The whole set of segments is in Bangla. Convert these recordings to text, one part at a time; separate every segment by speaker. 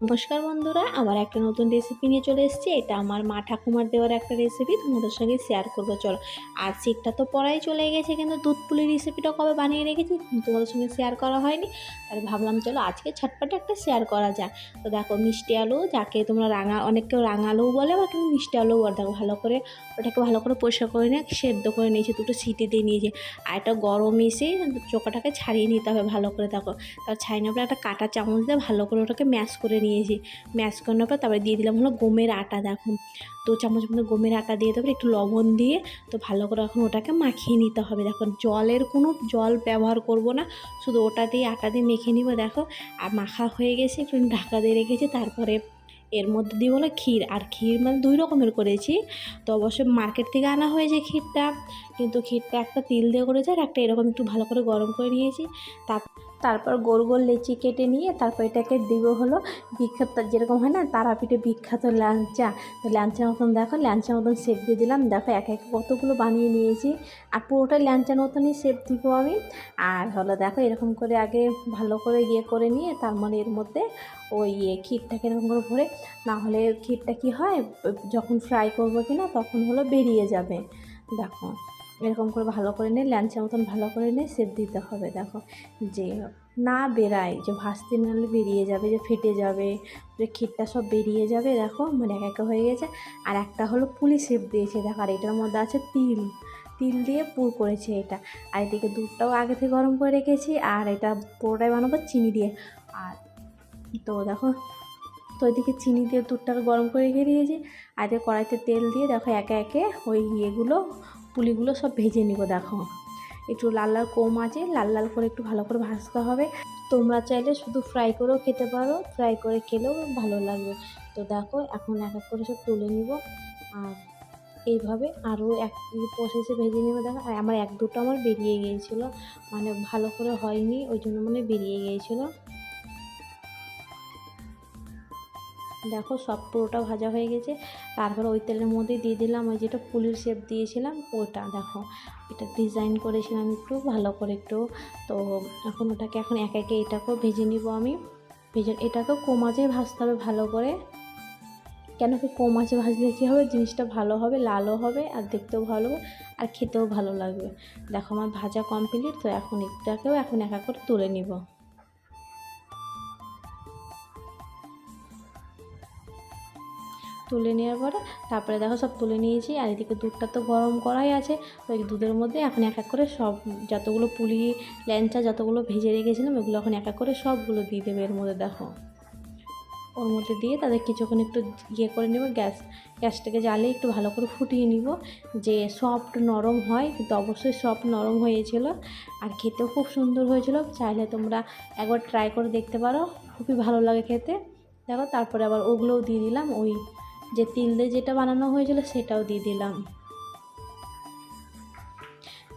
Speaker 1: নমস্কার বন্ধুরা আমার একটা নতুন রেসিপি নিয়ে চলে এসেছি। এটা আমার মা ঠাকুমার দেওয়ার একটা রেসিপি তোমাদের সঙ্গে শেয়ার করব। চলো, আর শীতটা তো পড়াই চলে গেছে, কিন্তু দুধ পুলির রেসিপিটা কবে বানিয়ে রেখেছি তোমাদের সঙ্গে শেয়ার করা হয়নি। তাই ভাবলাম, চলো আজকে ছটপটে একটা শেয়ার করা যায় তো দেখো, মিষ্টি আলু, যাকে তোমরা রাঙা অনেক কেউ রাঙা আলুও বলে, বা কেউ মিষ্টি আলুও বলে। দেখো, ভালো করে ওটাকে ভালো করে পরিষ্কার করে নিয়ে, সেদ্ধ করে নিয়েছি, দুটো সিটি দিয়ে নিয়েছি। আর এটা গরম এসে চোখাটাকে ছাড়িয়ে নিতে হবে ভালো করে। দেখো, তার ছাড়িয়ে পরে একটা কাটা চামচ দিয়ে ভালো করে ওটাকে ম্যাশ করে নিয়েছি। ম্যাশ করানোর পর তারপরে দিয়ে দিলাম হলো গমের আটা, দেখো। তো চামচ মতো গমের আটা দিয়ে দেবো একটু লবণ দিয়ে তো ভালো করে এখন ওটাকে মাখিয়ে নিতে হবে। দেখো, জলের কোনো জল ব্যবহার করব না। শুধু ওটা দিয়ে আটা দিয়ে মেখে নিব, দেখো। আর মাখা হয়ে গেছে, একটু ঢাকা দিয়ে রেখেছি। তারপরে এর মধ্যে দিয়ে হলো ক্ষীর। আর ক্ষীর মানে দুই রকমের করেছি। তো অবশ্যই মার্কেট থেকে আনা হয়েছে ক্ষীরটা। কিন্তু ক্ষীরটা একটা তিল দিয়ে করেছে আর একটা এরকম একটু ভালো করে গরম করে নিয়েছি। তার তারপর গোল গোল লেচি কেটে নিয়ে তারপর এটাকে দিব হলো বিখ্যাত, যেরকম হয় না, তারাপীঠে বিখ্যাত ল্যাংচা। তো ল্যাংচার মতন দেখো, ল্যাংচার মতন শেপ দিয়ে দিলাম। দেখো এক এক কতগুলো বানিয়ে নিয়েছি। আর পুরোটা ল্যাংচার মতনই শেপ দিব আমি। আর হলো দেখো, এরকম করে আগে ভালো করে ইয়ে করে নিয়ে তার মানে এর মধ্যে ওই ইয়ে ক্ষীরটাকে এরকম করে ভরে, না হলে ক্ষীরটা কি হয়, যখন ফ্রাই করব কি না তখন হলো বেরিয়ে যাবে। দেখো। এরকম করে ভালো করে নিয়ে ল্যাঞ্চের মতন ভালো করে নিয়ে সেপ দিতে হবে। দেখো যে না বেরায়, যে ভাসতে নাহলে বেরিয়ে যাবে, যে ফেটে যাবে, যে ক্ষীরটা সব বেরিয়ে যাবে, দেখো মানে এক একা হয়ে গেছে। আর একটা হলো পুলি সেপ দিয়েছে, দেখো আর এটার মধ্যে আছে তিল। তিল দিয়ে পুর করেছে এটা। আর এদিকে দুধটাও আগে থেকে গরম করে রেখেছি, আর এটা পুরোটাই বানাবো চিনি দিয়ে। আর তো দেখো, তো ওইদিকে চিনি দিয়ে দুধটাকে গরম করে রেখে দিয়েছি। আর কড়াইতে তেল দিয়ে দেখো একে একে ওই ইয়েগুলো পুলিগুলো সব ভেজে নিব, দেখো। একটু লাল লাল কম আছে, লাল লাল করে একটু ভালো করে ভাজতে হবে। তোমরা চাইলে শুধু ফ্রাই করেও খেতে পারো ফ্রাই করে খেলেও ভালো লাগবে। তো দেখো, এখন এক এক করে সব তুলে নিব। আর এইভাবে আরও এক প্রসেসে ভেজে নেব, দেখো। আর আমার এক দুটো আমার বেরিয়ে গিয়েছিল মানে ভালো করে হয়নি, ওই জন্য মানে বেরিয়ে গিয়েছিল। দেখো সব পুরোটা ভাজা হয়ে গেছে। তারপরে ওই তেলের মধ্যে দিয়ে দিলাম ওই যেটা পুলির শেপ দিয়েছিলাম ওটা দেখো। এটা ডিজাইন করেছিলাম একটু, ভালো করে একটু। তো এখন ওটাকে এখন এক একে এটাকেও ভেজে নিব আমি। ভেজে এটাকেও কমাজে ভাজতে হবে ভালো করে। কেন কি কমাচে ভাজলে কী হবে? জিনিসটা ভালো হবে, লালও হবে আর দেখতেও ভালো আর খেতেও ভালো লাগবে। দেখো আমার ভাজা কমপ্লিট তো এখন এটাকেও এখন এক করে তুলে নিব। তুলে নেওয়ার পরে তারপরে দেখো সব তুলে নিয়েছি আর এদিকে দুধটা তো গরম করাই আছে। ওই দুধের মধ্যে এখন এক এক করে সব যতগুলো পুলি ল্যাঞ্চা যতগুলো ভেজে রেখেছিলাম ওগুলো এখন এক এক করে সবগুলো দিয়ে দেবে এর মধ্যে দেখো। ওর মধ্যে দিয়ে তাদের কিছুক্ষণ একটু ইয়ে করে নেব, গ্যাস, গ্যাসটাকে জ্বালিয়ে একটু ভালো করে ফুটিয়ে নিব। যে সফট নরম হয়, কিন্তু অবশ্যই সফট নরম হয়েছিল আর খেতেও খুব সুন্দর হয়েছিল। চাইলে তোমরা একবার ট্রাই করে দেখতে পারো, খুবই ভালো লাগে খেতে। দেখো, তারপরে আবার ওগুলোও দিয়ে দিলাম, ওই যে তিল দিয়ে যেটা বানানো হয়েছিল সেটাও দিয়ে দিলাম।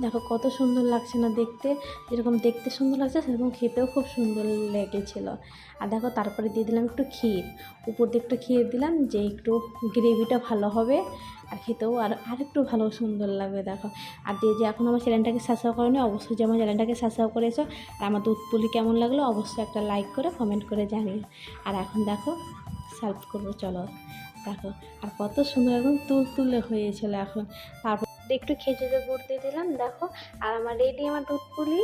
Speaker 1: দেখো কত সুন্দর লাগছে না দেখতে, যেরকম দেখতে সুন্দর লাগছে সেরকম খেতেও খুব সুন্দর লেগেছিল। আর দেখো তারপরে দিয়ে দিলাম একটু ক্ষীর, উপর দিয়ে একটু ক্ষীর দিলাম যে একটু গ্রেভিটা ভালো হবে আর খেতেও আর আরেকটু ভালো সুন্দর লাগবে দেখো। আর যে যে এখন আমার চ্যানেলটাকে সাবস্ক্রাইব করেনি, অবশ্যই যে আমার চ্যানেলটাকে সাবস্ক্রাইব করেছ আর আমার দুধ পুলি কেমন লাগল অবশ্যই একটা লাইক করে কমেন্ট করে জানিয়ে আর এখন দেখো সার্ভ করব, চলো। দেখো আর কত সুন্দর এখন তুল তুলে হয়েছিল এখন। তারপর একটু খেজুরের গুড় দিয়ে দিলাম, দেখো। আর আমার রেডি আমার দুধ পুলি।